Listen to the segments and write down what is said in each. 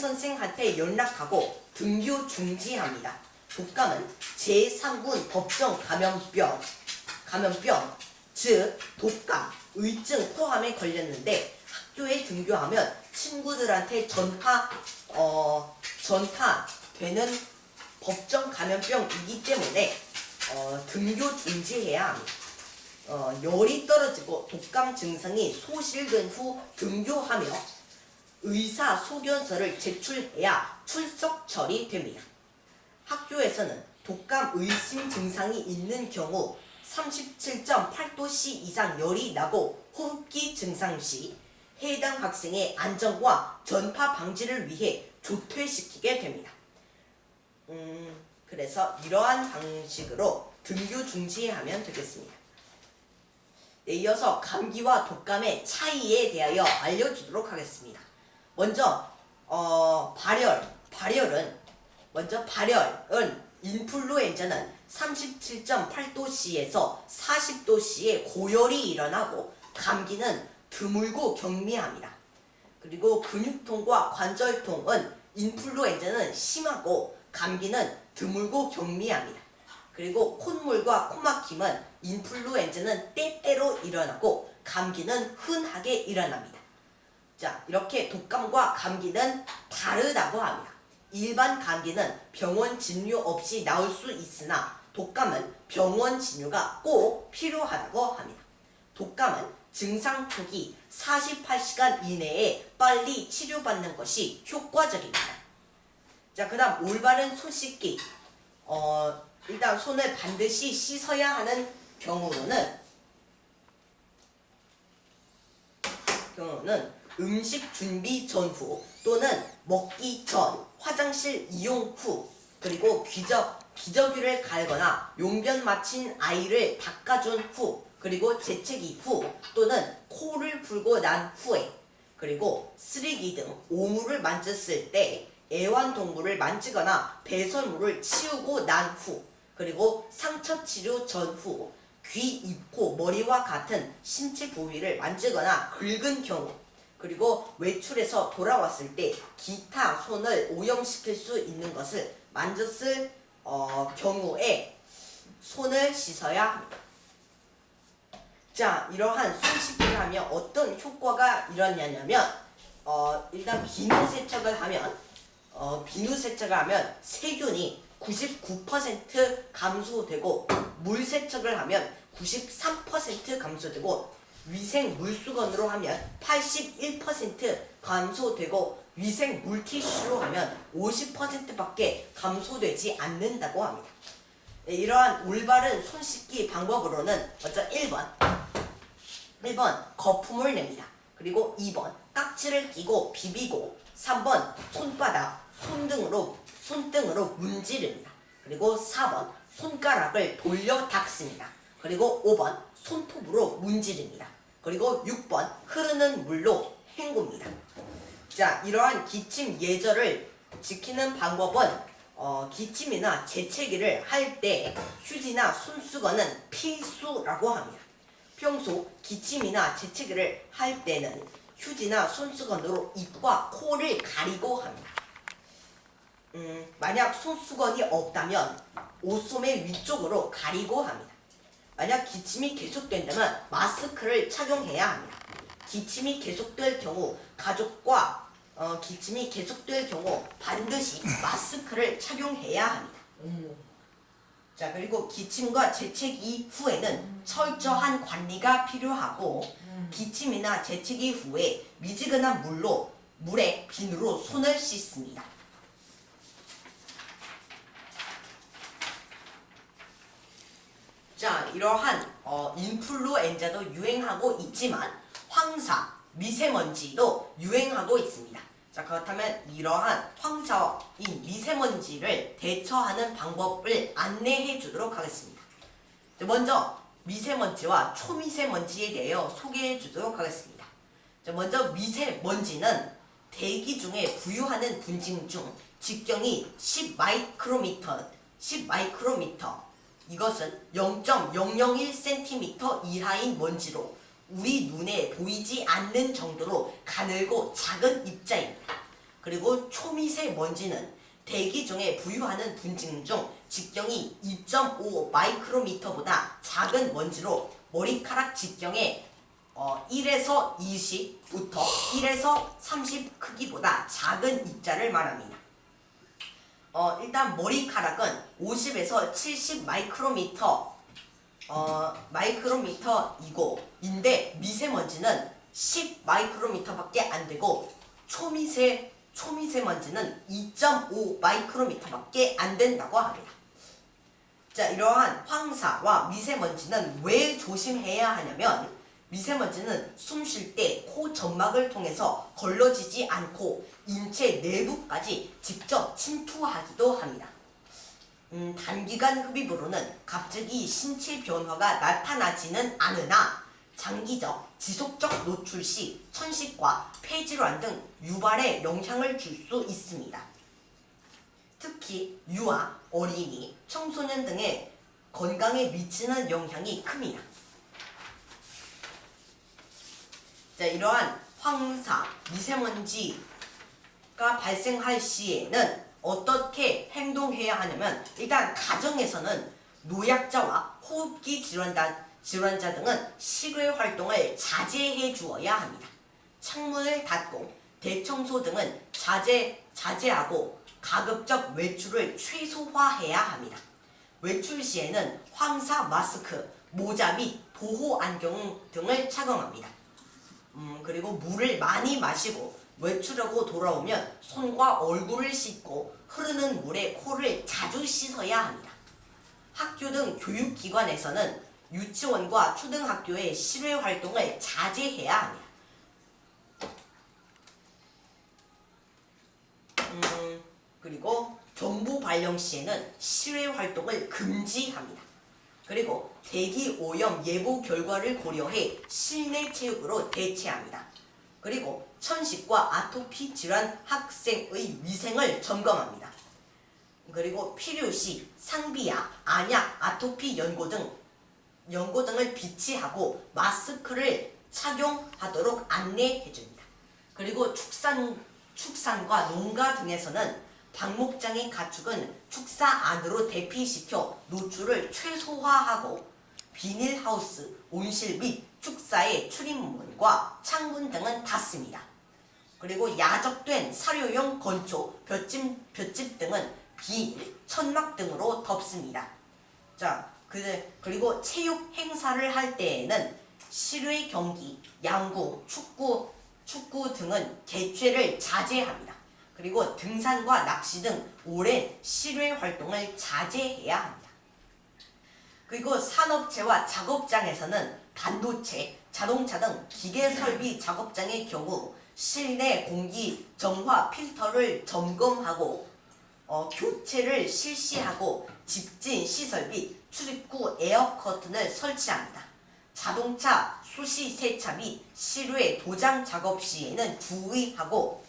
선생한테 연락하고 등교 중지합니다. 독감은 제3군 법정 감염병, 감염병, 즉 독감, 의증 포함에 걸렸는데 학교에 등교하면 친구들한테 전파, 어, 전파되는 법정 감염병이기 때문에 어, 등교 중지해야 합니다. 어, 열이 떨어지고 독감 증상이 소실된 후 등교하며 의사 소견서를 제출해야 출석 처리됩니다. 학교에서는 독감 의심 증상이 있는 경우 37.8도씨 이상 열이 나고 호흡기 증상 시 해당 학생의 안전과 전파 방지를 위해 조퇴시키게 됩니다. 음, 그래서 이러한 방식으로 등교 중지하면 되겠습니다. 네, 이어서 감기와 독감의 차이에 대하여 알려주도록 하겠습니다. 먼저 어, 발열, 발열은 먼저 발열은 인플루엔자는 37.8도씨에서 40도씨의 고열이 일어나고 감기는 드물고 경미합니다. 그리고 근육통과 관절통은 인플루엔자는 심하고 감기는 드물고 경미합니다. 그리고 콧물과 코막힘은 인플루엔자는 때때로 일어나고 감기는 흔하게 일어납니다. 자, 이렇게 독감과 감기는 다르다고 합니다. 일반 감기는 병원 진료 없이 나올 수 있으나 독감은 병원 진료가 꼭 필요하다고 합니다. 독감은 증상 초기 48시간 이내에 빨리 치료받는 것이 효과적입니다. 자, 그 다음 올바른 손 씻기. 어, 일단 손을 반드시 씻어야 하는 경우로는 경우는 음식 준비 전후 또는 먹기 전, 화장실 이용 후, 그리고 기저, 기저귀를 갈거나 용변 마친 아이를 닦아준 후, 그리고 재채기 후, 또는 코를 풀고 난 후에, 그리고 쓰레기 등 오물을 만졌을 때 애완동물을 만지거나 배설물을 치우고 난 후, 그리고 상처 치료 전후, 귀, 입, 코, 머리와 같은 신체 부위를 만지거나 긁은 경우, 그리고 외출해서 돌아왔을 때 기타 손을 오염시킬 수 있는 것을 만졌을 어, 경우에 손을 씻어야 합니다. 자, 이러한 손 씻기를 하면 어떤 효과가 일어나냐면 어, 일단 비누 세척을 하면 어, 비누 세척을 하면 세균이 99% 감소되고 물 세척을 하면 93% 감소되고 위생 물수건으로 하면 81% 감소되고 위생 물티슈로 하면 50%밖에 감소되지 않는다고 합니다. 네, 이러한 올바른 손 씻기 방법으로는 먼저 1번 1번 거품을 냅니다. 그리고 2번 깍지를 끼고 비비고 3번 손바닥, 손등으로 손등으로 문지릅니다. 그리고 4번 손가락을 돌려 닦습니다. 그리고 5번 손톱으로 문지릅니다. 그리고 6번 흐르는 물로 헹굽니다. 자, 이러한 기침 예절을 지키는 방법은 어, 기침이나 재채기를 할 때 휴지나 손수건은 필수라고 합니다. 평소 기침이나 재채기를 할 때는 휴지나 손수건으로 입과 코를 가리고 합니다. 음, 만약 손수건이 없다면 옷소매 위쪽으로 가리고 합니다. 만약 기침이 계속된다면 마스크를 착용해야 합니다. 기침이 계속될 경우 가족과 어, 기침이 계속될 경우 반드시 마스크를 착용해야 합니다. 자 그리고 기침과 재채기 후에는 철저한 관리가 필요하고 기침이나 재채기 후에 미지근한 물로 물에 비누로 손을 씻습니다. 자 이러한 어, 인플루엔자도 유행하고 있지만 황사, 미세먼지도 유행하고 있습니다. 자 그렇다면 이러한 황사인 미세먼지를 대처하는 방법을 안내해 주도록 하겠습니다. 자, 먼저 미세먼지와 초미세먼지에 대하여 소개해 주도록 하겠습니다. 자, 먼저 미세먼지는 대기 중에 부유하는 분진 중 직경이 10 마이크로미터, 10 마이크로미터. 이것은 0.001cm 이하인 먼지로 우리 눈에 보이지 않는 정도로 가늘고 작은 입자입니다. 그리고 초미세 먼지는 대기 중에 부유하는 분진 중 직경이 2.5 마이크로미터보다 작은 먼지로 머리카락 직경의 어, 1에서 20부터 1에서 30 크기보다 작은 입자를 말합니다. 어, 일단 머리카락은 50에서 70 마이크로미터 어, 마이크로미터이고 인데 미세먼지는 10 마이크로미터밖에 안 되고 초미세 초미세먼지는 2.5 마이크로미터밖에 안 된다고 합니다. 자, 이러한 황사와 미세먼지는 왜 조심해야 하냐면 미세먼지는 숨 쉴 때 코 점막을 통해서 걸러지지 않고 인체 내부까지 직접 침투하기도 합니다. 음, 단기간 흡입으로는 갑자기 신체 변화가 나타나지는 않으나 장기적, 지속적 노출 시 천식과 폐질환 등 유발에 영향을 줄 수 있습니다. 특히 유아, 어린이, 청소년 등의 건강에 미치는 영향이 큽니다. 자, 이러한 황사, 미세먼지가 발생할 시에는 어떻게 행동해야 하냐면 일단 가정에서는 노약자와 호흡기 질환자, 질환자 등은 실외 활동을 자제해 주어야 합니다. 창문을 닫고 대청소 등은 자제, 자제하고 가급적 외출을 최소화해야 합니다. 외출 시에는 황사 마스크, 모자 및 보호 안경 등을 착용합니다. 음, 그리고 물을 많이 마시고 외출하고 돌아오면 손과 얼굴을 씻고 흐르는 물에 코를 자주 씻어야 합니다. 학교 등 교육기관에서는 유치원과 초등학교의 실외 활동을 자제해야 합니다. 음, 그리고 정보 발령 시에는 실외 활동을 금지합니다. 그리고 대기 오염 예보 결과를 고려해 실내 체육으로 대체합니다. 그리고 천식과 아토피 질환 학생의 위생을 점검합니다. 그리고 필요시 상비약, 안약, 아토피 연고 등 연고 등을 비치하고 마스크를 착용하도록 안내해 줍니다. 그리고 축산 축산과 농가 등에서는 방목장의 가축은 축사 안으로 대피시켜 노출을 최소화하고 비닐하우스, 온실 및 축사의 출입문과 창문 등은 닫습니다. 그리고 야적된 사료용 건초, 볏집, 볏집 등은 비닐, 천막 등으로 덮습니다. 자, 그, 그리고 체육 행사를 할 때에는 실외 경기, 양구, 축구, 축구 등은 개최를 자제합니다. 그리고 등산과 낚시 등 오랜 실외 활동을 자제해야 합니다. 그리고 산업체와 작업장에서는 반도체, 자동차 등 기계 설비 작업장의 경우 실내 공기 정화 필터를 점검하고 어, 교체를 실시하고 집진 시설 및 출입 구 에어 커튼을 설치합니다. 자동차 수시 세차 및 실외 도장 작업 시에는 주의하고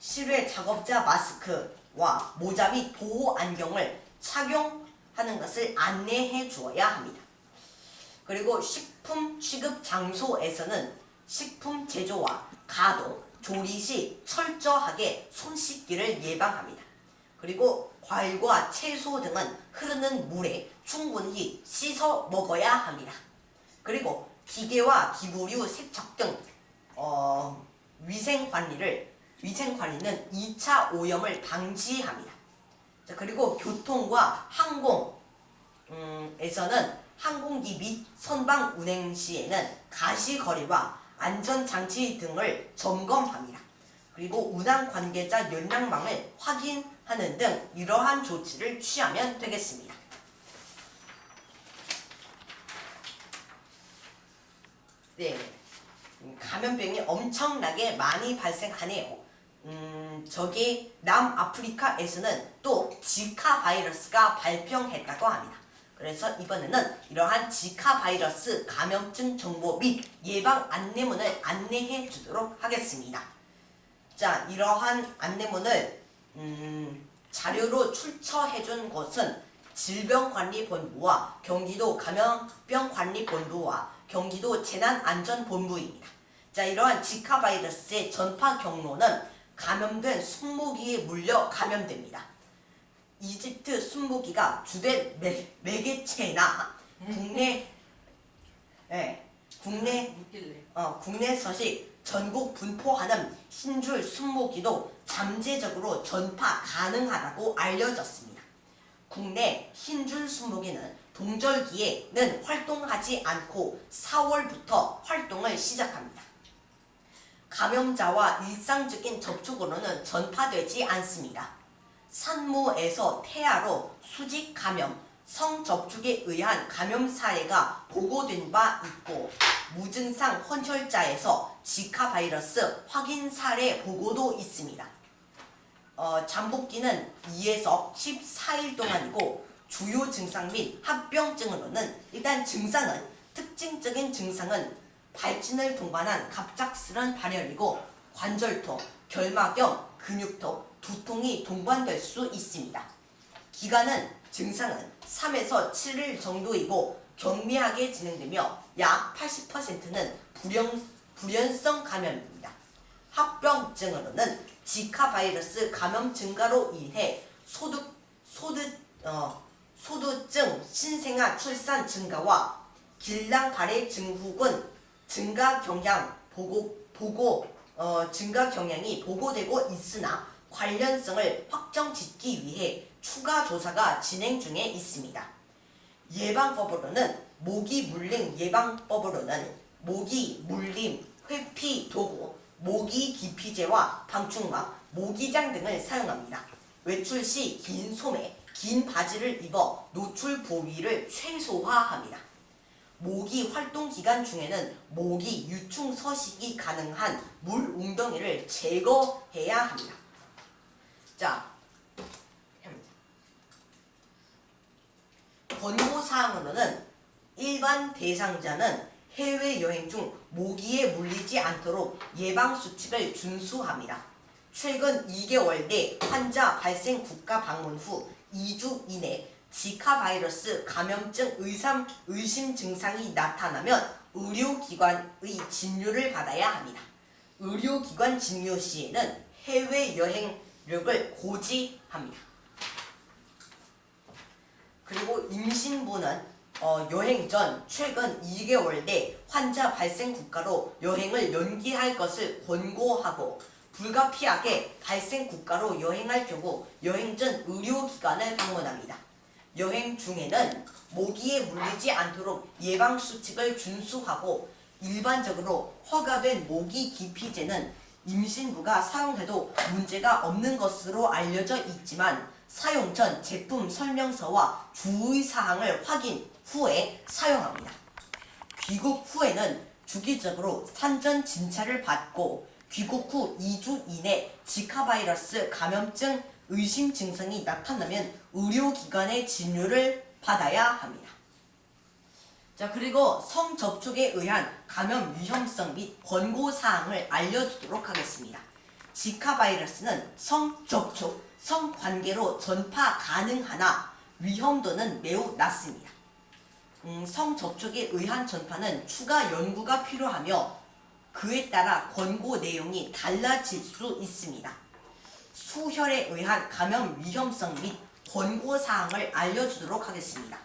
실외 작업자 마스크와 모자 및 보호 안경을 착용하는 것을 안내해 주어야 합니다. 그리고 식품 취급 장소에서는 식품 제조와 가동, 조리 시 철저하게 손 씻기를 예방합니다. 그리고 과일과 채소 등은 흐르는 물에 충분히 씻어 먹어야 합니다. 그리고 기계와 기구류 세척 등 어, 위생 관리를 위생 관리는 2차 오염을 방지합니다. 자, 그리고 교통과 항공 음, 에서는 항공기 및 선박 운행 시에는 가시 거리와 안전 장치 등을 점검합니다. 그리고 운항 관계자 연락망을 확인하는 등 이러한 조치를 취하면 되겠습니다. 네, 음, 감염병이 엄청나게 많이 발생하네요. 음, 저기 남아프리카에서는 또 지카 바이러스가 발병했다고 합니다. 그래서 이번에는 이러한 지카 바이러스 감염증 정보 및 예방 안내문을 안내해 주도록 하겠습니다. 자, 이러한 안내문을 음, 자료로 출처해 준 것은 질병관리본부와 경기도 감염병관리본부와 경기도 재난안전본부입니다. 자, 이러한 지카 바이러스의 전파 경로는 감염된 순모기에 물려 감염됩니다. 이집트 순모기가 주된 매, 매개체나 국내 예, 국내. 어, 국내 서식 전국 분포하는 흰줄 순모기도 잠재적으로 전파 가능하다고 알려졌습니다. 국내 흰줄 순모기는 동절기에는 활동하지 않고 4월부터 활동을 시작합니다. 감염자와 일상적인 접촉으로는 전파되지 않습니다. 산모에서 태아로 수직 감염, 성접촉에 의한 감염 사례가 보고된 바 있고 무증상 혼혈자에서 지카 바이러스 확인 사례 보고도 있습니다. 어, 잠복기는 2에서 14일 동안이고 주요 증상 및 합병증으로는 일단 증상은 특징적인 증상은 발진을 동반한 갑작스런 발열이고 관절통, 결막염, 근육통, 두통이 동반될 수 있습니다. 기간은 증상은 3에서 7일 정도이고 경미하게 진행되며 약 80%는 불연, 불연성 감염입니다. 합병증으로는 지카 바이러스 감염 증가로 인해 소득 소득 어, 소두증, 신생아 출산 증가와 길랑 발해 증후군 증가 경향 보고 보고 어, 증가 경향이 보고되고 있으나 관련성을 확정짓기 위해 추가 조사가 진행 중에 있습니다. 예방법으로는 모기 물림 예방법으로는 모기 물림 회피 도구, 모기 기피제와 방충망, 모기장 등을 사용합니다. 외출 시 긴 소매, 긴 바지를 입어 노출 보위를 최소화합니다. 모기 활동 기간 중에는 모기 유충 서식이 가능한 물 웅덩이를 제거해야 합니다. 자, 권고 사항으로는 일반 대상자는 해외 여행 중 모기에 물리지 않도록 예방 수칙을 준수합니다. 최근 2개월 내 환자 발생 국가 방문 후 2주 이내 지카 바이러스 감염증 의삼, 의심 증상이 나타나면 의료기관의 진료를 받아야 합니다. 의료기관 진료 시에는 해외 여행력을 고지합니다. 그리고 임신부는 어, 여행 전 최근 2개월 내 환자 발생 국가로 여행을 연기할 것을 권고하고 불가피하게 발생 국가로 여행할 경우 여행 전 의료기관을 방문합니다. 여행 중에는 모기에 물리지 않도록 예방 수칙을 준수하고 일반적으로 허가된 모기 기피제는 임신부가 사용해도 문제가 없는 것으로 알려져 있지만 사용 전 제품 설명서와 주의 사항을 확인 후에 사용합니다. 귀국 후에는 주기적으로 산전 진찰을 받고 귀국 후 2주 이내 지카 바이러스 감염증 의심 증상이 나타나면 의료기관의 진료를 받아야 합니다. 자 그리고 성접촉에 의한 감염 위험성 및 권고 사항을 알려주도록 하겠습니다. 지카 바이러스는 성접촉, 성관계로 전파 가능하나 위험도는 매우 낮습니다. 음, 성접촉에 의한 전파는 추가 연구가 필요하며 그에 따라 권고 내용이 달라질 수 있습니다. 수혈에 의한 감염 위험성 및 권고 사항을 알려주도록 하겠습니다.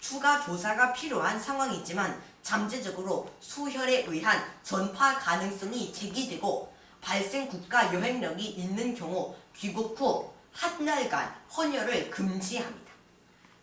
추가 조사가 필요한 상황이지만 잠재적으로 수혈에 의한 전파 가능성이 제기되고 발생 국가 여행력이 있는 경우 귀국 후 한 달간 헌혈을 금지합니다.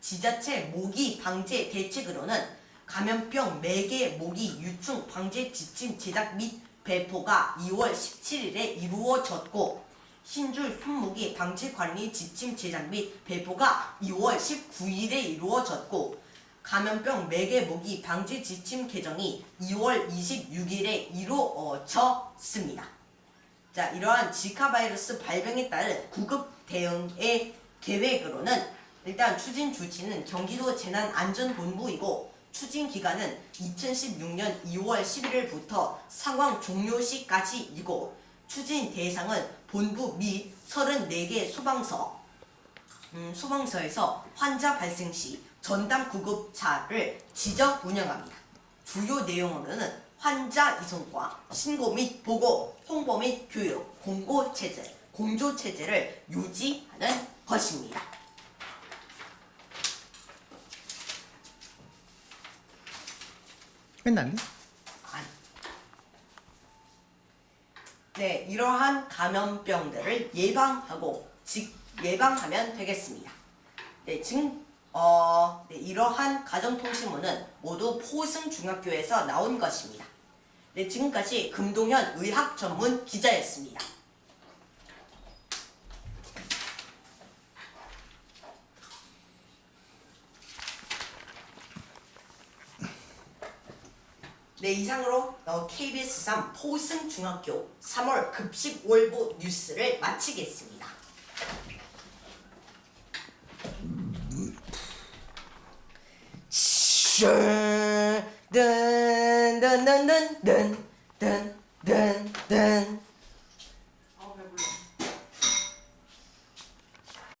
지자체 모기 방제 대책으로는 감염병 매개 모기 유충 방제 지침 제작 및 배포가 2월 17일에 이루어졌고 흰줄 순모기 방지 관리 지침 제작 및 배포가 2월 19일에 이루어졌고 감염병 매개 모기 방지 지침 개정이 2월 26일에 이루어졌습니다. 자, 이러한 지카 바이러스 발병에 따른 구급 대응의 계획으로는 일단 추진 주치는 경기도 재난안전본부이고 추진 기간은 2016년 2월 11일부터 상황 종료 시까지이고 추진 대상은 본부 및 34개 소방서 음, 소방서에서 환자 발생 시 전담 구급차를 지정 운영합니다. 주요 내용으로는 환자 이송과 신고 및 보고, 홍보 및 교육, 공고 체제, 공조 체제를 유지하는 것입니다. 끝났네? 아니. 네, 이러한 감염병들을 예방하고 직 예방하면 되겠습니다. 네, 지금 어, 네, 이러한 가정통신문은 모두 포승 중학교에서 나온 것입니다. 네, 지금까지 금동현 의학 전문 기자였습니다. 네, 이상으로 어, KBS 3 포승 중학교 3월 급식 월보 뉴스를 마치겠습니다. 든.